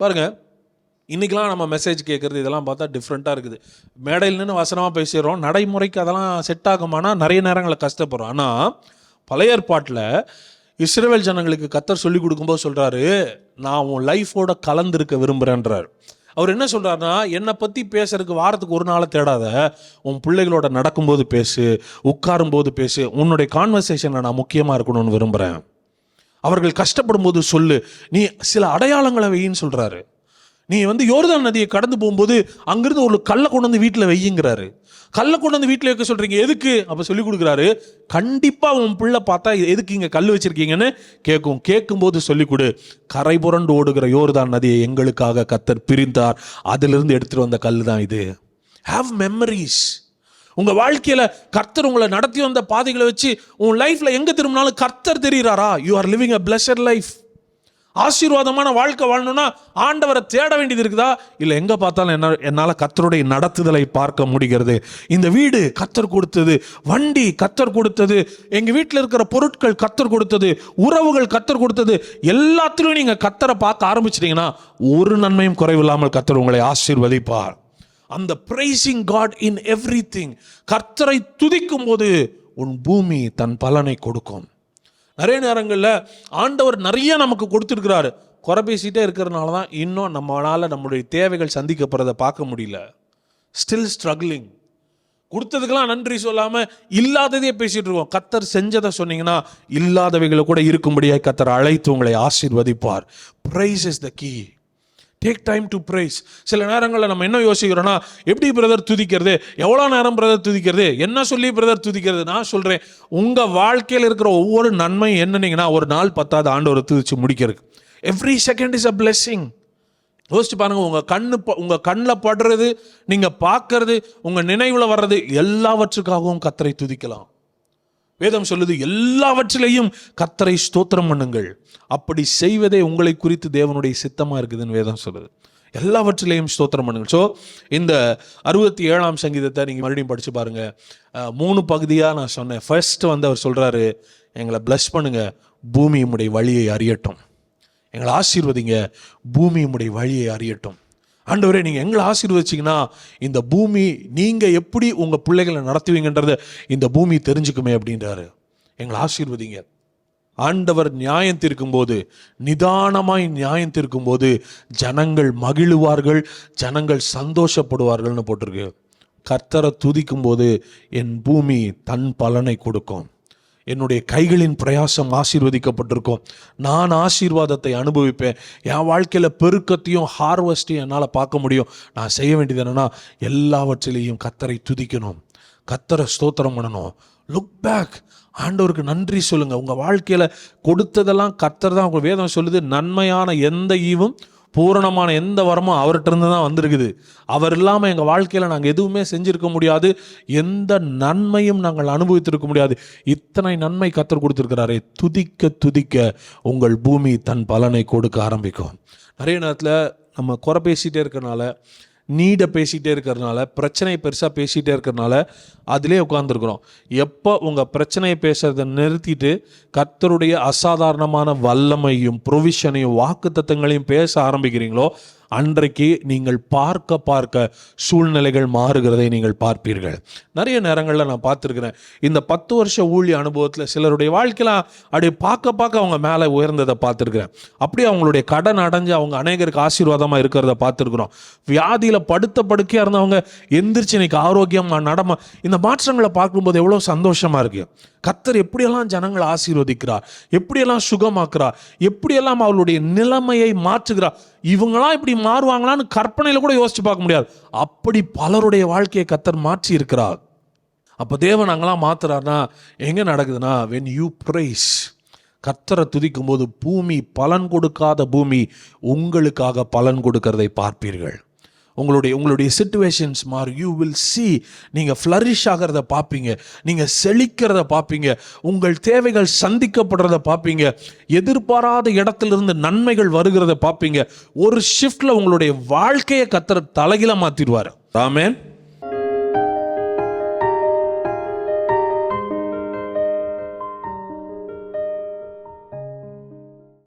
பாருங்க இன்றைக்கெலாம் நம்ம மெசேஜ் கேட்குறது இதெல்லாம் பார்த்தா டிஃப்ரெண்ட்டாக இருக்குது. மேடையில் நின்று வசனமாக பேசிடுறோம் நடைமுறைக்கு அதெல்லாம் செட் ஆகுமானா நிறைய நேரங்களில் கஷ்டப்படுறோம். ஆனால் பழைய ஏற்பாட்டில் இஸ்ரேல் ஜனங்களுக்கு கத்தர் சொல்லி கொடுக்கும்போது சொல்கிறாரு நான் உன் லைஃபோட கலந்துருக்க விரும்புகிறேன்றார் அவர் என்ன சொல்கிறாருன்னா என்னை பற்றி பேசுறதுக்கு வாரத்துக்கு ஒரு நாளை தேடாத. உன் பிள்ளைகளோட நடக்கும்போது பேசு உட்காரும்போது பேசு. உன்னுடைய கான்வர்சேஷனில் நான் முக்கியமாக இருக்கணும்னு விரும்புகிறேன் அவர்கள் கஷ்டப்படும் போது சொல்லு. நீ சில அடையாளங்களை வையின்னு சொல்கிறாரு நீ வந்து யோர்தான் நதியை கடந்து போகும்போது அங்கிருந்து ஒரு கல்லை கொண்டு வந்து வீட்டில் வையுங்கிறாரு. கல்லை கொண்டு வந்து வீட்டில் வைக்க சொல்கிறீங்க எதுக்கு? அப்போ சொல்லி கொடுக்குறாரு. கண்டிப்பாக உன் பிள்ளை பார்த்தா எதுக்கு இங்கே கல் வச்சுருக்கீங்கன்னு கேட்கும் கேட்கும்போது சொல்லி கொடு. கரை புரண்டு ஓடுகிற யோர்தான் நதியை எங்களுக்காக கத்தர் பிரிந்தார். அதிலிருந்து எடுத்துகிட்டு வந்த கல் தான் இது. ஹாவ் மெமரிஸ் உங்கள் வாழ்க்கையில கர்த்தர் உங்களை நடத்தி வந்த பாதைகளை வச்சு உன் லைஃப்பில் எங்கே திரும்பினாலும் கர்த்தர் தெரியுறாரா? You are living a blessed life ஆசீர்வாதமான வாழ்க்கை வாழணும்னா ஆண்டவரை தேட வேண்டியது இருக்குதா? இல்லை எங்கே பார்த்தாலும் என்ன என்னால் கத்தருடைய நடத்துதலை பார்க்க முடிகிறது. இந்த வீடு கத்தர் கொடுத்தது வண்டி கத்தர் கொடுத்தது எங்கள் வீட்டில் இருக்கிற பொருட்கள் கத்தர் கொடுத்தது உறவுகள் கத்தர் கொடுத்தது எல்லாத்துலேயும் நீங்கள் கத்தரை பார்க்க ஆரம்பிச்சிட்டிங்கன்னா ஒரு நன்மையும் குறைவில்லாமல் கத்தர் உங்களை ஆசீர்வதிப்பார். அந்த praising God in every thing கர்த்தரை துதிக்கும் போது உன் பூமி தன் பலனை கொடுக்கும். நிறைய நேரங்களில் ஆண்டவர் நிறைய நமக்கு கொடுத்துருக்கிறாரு. குறை பேசிகிட்டே இருக்கிறதுனால தான் இன்னும் நம்மளால் நம்மளுடைய தேவைகள் சந்திக்கப்படுறதை பார்க்க முடியல. ஸ்டில் ஸ்ட்ரகிளிங் கொடுத்ததுக்கெல்லாம் நன்றி சொல்லாமல் இல்லாததையே பேசிகிட்டு இருக்கோம். கத்தர் செஞ்சதை சொன்னீங்கன்னா இல்லாதவைகளை கூட இருக்கும்படியாக கத்தர் அழைத்து உங்களை ஆசீர்வதிப்பார். Praise is the key take time to praise சில நேரங்களில் நம்ம என்ன யோசிக்கிறோன்னா எப்படி பிரதர் துதிக்கிறது? எவ்வளோ நேரம் பிரதர் துதிக்கிறது? என்ன சொல்லி பிரதர் துதிக்கிறது? நான் சொல்கிறேன் உங்கள் வாழ்க்கையில் இருக்கிற ஒவ்வொரு நன்மையும் என்னன்னீங்கன்னா ஒரு நாள் பத்தாவது ஆண்டு ஒரு துதிச்சு முடிக்கிறதுக்கு. Every second is a blessing யோசிச்சு பாருங்கள் உங்கள் கண்ணு ப- உங்கள் கண்ணில் படுறது நீங்கள் பார்க்கறது உங்கள் நினைவில் வர்றது எல்லாவற்றுக்காகவும் கத்தரை துதிக்கலாம். வேதம் சொல்லுது எல்லாவற்றிலையும் கத்தரை ஸ்தோத்திரம் பண்ணுங்கள். அப்படி செய்வதே உங்களை குறித்து தேவனுடைய சித்தமாக இருக்குதுன்னு வேதம் சொல்லுது. எல்லாவற்றிலையும் ஸ்தோத்திரம் பண்ணுங்கள். ஸோ இந்த அறுபத்தி ஏழாம் சங்கீதத்தை நீங்கள் மறுபடியும் படித்து பாருங்கள் மூணு பகுதியாக நான் சொன்னேன். ஃபர்ஸ்ட் வந்து அவர் சொல்கிறாரு எங்களை ப்ளஸ் பண்ணுங்கள் பூமியுடைய வழியை அறியட்டும். எங்களை ஆசீர்வதிங்க. பூமியுடைய வழியை அறியட்டும். ஆண்டவரே நீங்கள் எங்களை ஆசீர்வதிச்சிங்கன்னா இந்த பூமி நீங்கள் எப்படி உங்கள் பிள்ளைகளை நடத்துவீங்கன்றத இந்த பூமி தெரிஞ்சுக்குமே அப்படின்றாரு. எங்களை ஆசீர்வதிங்க. ஆண்டவர் நியாயம் தீர்க்கும்போது நிதானமாய் நியாயம் தீர்க்கும்போது ஜனங்கள் மகிழுவார்கள் ஜனங்கள் சந்தோஷப்படுவார்கள்னு போட்டிருக்கு. கர்த்தரை துதிக்கும்போது என் பூமி தன் பலனை கொடுக்கும். என்னுடைய கைகளின் பிரயாசம் ஆசீர்வதிக்கப்பட்டிருக்கும். நான் ஆசீர்வாதத்தை அனுபவிப்பேன். என் வாழ்க்கையில் பெருக்கத்தையும் ஹார்வெஸ்ட்டையும் என்னால் பார்க்க முடியும். நான் செய்ய வேண்டியது என்னென்னா எல்லாவற்றிலையும் கத்தரை துதிக்கணும். கத்தரை ஸ்தோத்திரம் பண்ணணும். லுக் பேக் ஆண்டவருக்கு நன்றி சொல்லுங்கள் உங்கள் வாழ்க்கையில் கொடுத்ததெல்லாம் கத்தர் தான் உங்கள் வேதம் சொல்லுது. நன்மையான எந்த ஈவும் பூரணமான எந்த வரமும் அவர்கிட்ட இருந்து தான் வந்திருக்குது. அவர் இல்லாமல் எங்கள் வாழ்க்கையில் நாங்கள் எதுவுமே செஞ்சுருக்க முடியாது. எந்த நன்மையும் நாங்கள் அனுபவித்திருக்க முடியாது. இத்தனை நன்மை கத்தர் கொடுத்துருக்கிறாரே துதிக்க துதிக்க உங்கள் பூமி தன் பலனை கொடுக்க ஆரம்பிக்கும். நிறைய நேரத்தில் நம்ம குறை பேசிகிட்டே இருக்கிறனால நீடை பேசிகிட்டே இருக்கிறதுனால பிரச்சனையை பெருசாக பேசிகிட்டே இருக்கிறதுனால அதிலே உட்காந்துருக்குறோம் எப்போ உங்கள் பிரச்சனையை பேசுகிறத நிறுத்திட்டு கர்த்தருடைய அசாதாரணமான வல்லமையும் ப்ரொவிஷனையும் வாக்கு பேச ஆரம்பிக்கிறீங்களோ அன்றைக்கு நீங்கள் பார்க்க பார்க்க சூழ்நிலைகள் மாறுகிறதை நீங்கள் பார்ப்பீர்கள். நிறைய நேரங்களில் நான் பார்த்துருக்கிறேன். இந்த பத்து வருஷ ஊழிய அனுபவத்தில் சிலருடைய வாழ்க்கையில் அப்படியே பார்க்க பார்க்க அவங்க மேலே உயர்ந்ததை பார்த்துருக்குறேன். அப்படியே அவங்களுடைய கடன் அடைஞ்சு அவங்க அநேகருக்கு ஆசீர்வாதமாக இருக்கிறத பார்த்துருக்குறோம். வியாதியில் படுத்த படுக்கையாக இருந்தவங்க எந்திரிச்சு இன்னைக்கு ஆரோக்கியமாக நடமா இந்த மாற்றங்களை பார்க்கும்போது எவ்வளோ சந்தோஷமாக இருக்கு. கத்தர் எப்படியெல்லாம் ஜனங்களை ஆசீர்வதிக்கிறார் எப்படியெல்லாம் சுகமாக்குறார் எப்படியெல்லாம் அவளுடைய நிலைமையை மாற்றுகிறார் இவங்களாம் இப்படி மாறுவாங்களான்னு கற்பனையில் கூட யோசிச்சு பார்க்க முடியாது. அப்படி பலருடைய வாழ்க்கையை கத்தர் மாற்றி இருக்கிறார் அப்போ தேவன் அங்கெல்லாம் மாத்துறாருன்னா எங்கே நடக்குதுன்னா வென் யூ ப்ரைஸ் கத்தரை துதிக்கும் போது பூமி பலன் கொடுக்காத பூமி உங்களுக்காக பலன் கொடுக்கறதை பார்ப்பீர்கள். உங்களுடைய உங்களுடைய சுச்சுவேஷன்ஸ் மாறும். யூ வில் சி நீங்கள் ஃப்ளரிஷ் ஆகிறத பார்ப்பீங்க. நீங்கள் செழிக்கிறத பார்ப்பீங்க. உங்கள் தேவைகள் சந்திக்கப்படுறத பார்ப்பீங்க. எதிர்பாராத இடத்துலேருந்து நன்மைகள் வருகிறத பார்ப்பீங்க. ஒரு ஷிஃப்டில் உங்களுடைய வாழ்க்கையை கத்துற தலைகில மாற்றிடுவார் ராமேன்